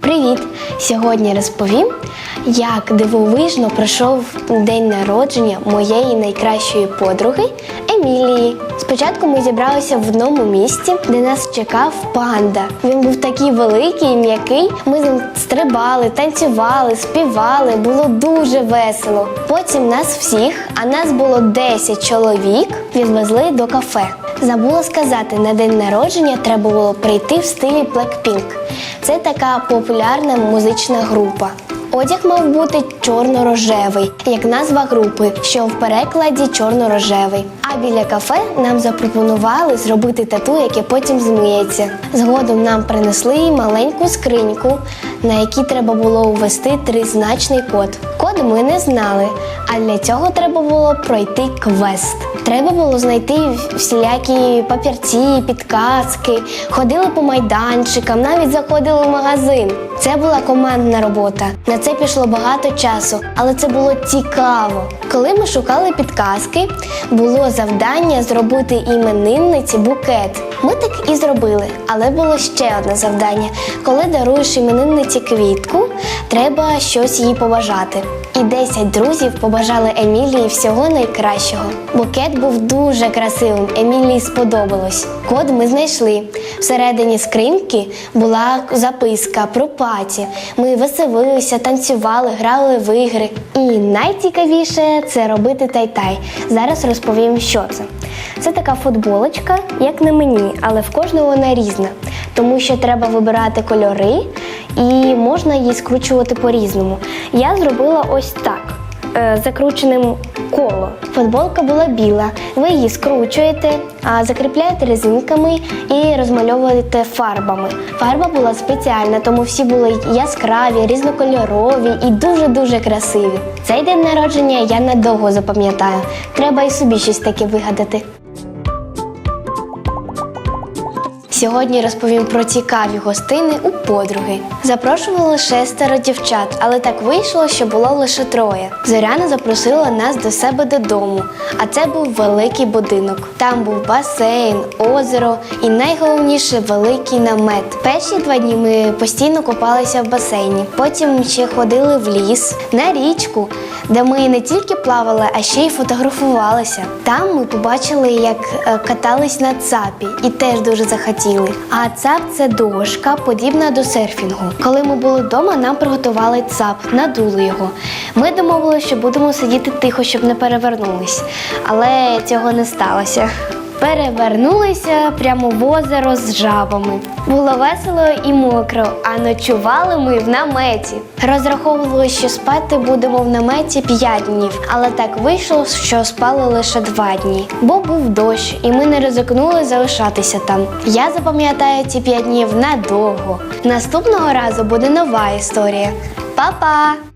Привіт! Сьогодні розповім, як дивовижно пройшов день народження моєї найкращої подруги Емілії. Спочатку ми зібралися в одному місці, де нас чекав панда. Він був такий великий і м'який. Ми з ним стрибали, танцювали, співали. Було дуже весело. Потім нас всіх, а нас було 10 чоловік, відвезли до кафе. Забула сказати, на день народження треба було прийти в стилі Blackpink. Це така популярна музична група. Одяг мав бути чорно-рожевий, як назва групи, що в перекладі чорно-рожевий. А біля кафе нам запропонували зробити тату, яке потім змиється. Згодом нам принесли маленьку скриньку, на якій треба було ввести тризначний код. Код ми не знали, а для цього треба було пройти квест. Треба було знайти всілякі папірці, підказки, ходили по майданчикам, навіть заходили в магазин. Це була командна робота. На це пішло багато часу, але це було цікаво. Коли ми шукали підказки, було завдання зробити іменинниці букет. Ми так і зробили, але було ще одне завдання. Коли даруєш іменинниці квітку, треба щось їй побажати. І 10 друзів побажали Емілії всього найкращого. Букет був дуже красивим. Емілії сподобалось. Код ми знайшли. Всередині скриньки була записка про паті. Ми веселилися, танцювали, грали в ігри. І найцікавіше це робити тай-тай. Зараз розповім, що це. Це така футболочка, як на мені, але в кожного вона різна, тому що треба вибирати кольори і можна її скручувати по-різному. Я зробила ось так. е, Закрученим коло. Футболка була біла. Ви її скручуєте, а закріпляєте резинками і розмальовуєте фарбами. Фарба була спеціальна, тому всі були яскраві, різнокольорові і дуже-дуже красиві. Цей день народження я надовго запам'ятаю. Треба і собі щось таке вигадати. Сьогодні розповім про цікаві гостини у подруги. Запрошували шестеро дівчат, але так вийшло, що було лише троє. Зоряна запросила нас до себе додому, а це був великий будинок. Там був басейн, озеро і найголовніше великий намет. Перші два дні ми постійно купалися в басейні. Потім ще ходили в ліс, на річку, де ми не тільки плавали, а ще й фотографувалися. Там ми побачили, як е, катались на цапі, і теж дуже захотіли. А цап це дошка, подібна до серфінгу. Коли ми були вдома, нам приготували цап, надули його. Ми домовилися, що будемо сидіти тихо, щоб не перевернулись. Але цього не сталося. Перевернулися прямо в озеро з жабами. Було весело і мокро, а ночували ми в наметі. Розраховували, що спати будемо в наметі 5 днів, але так вийшло, що спали лише 2 дні. Бо був дощ, і ми не ризикнули залишатися там. Я запам'ятаю ці 5 днів надовго. Наступного разу буде нова історія. Па-па!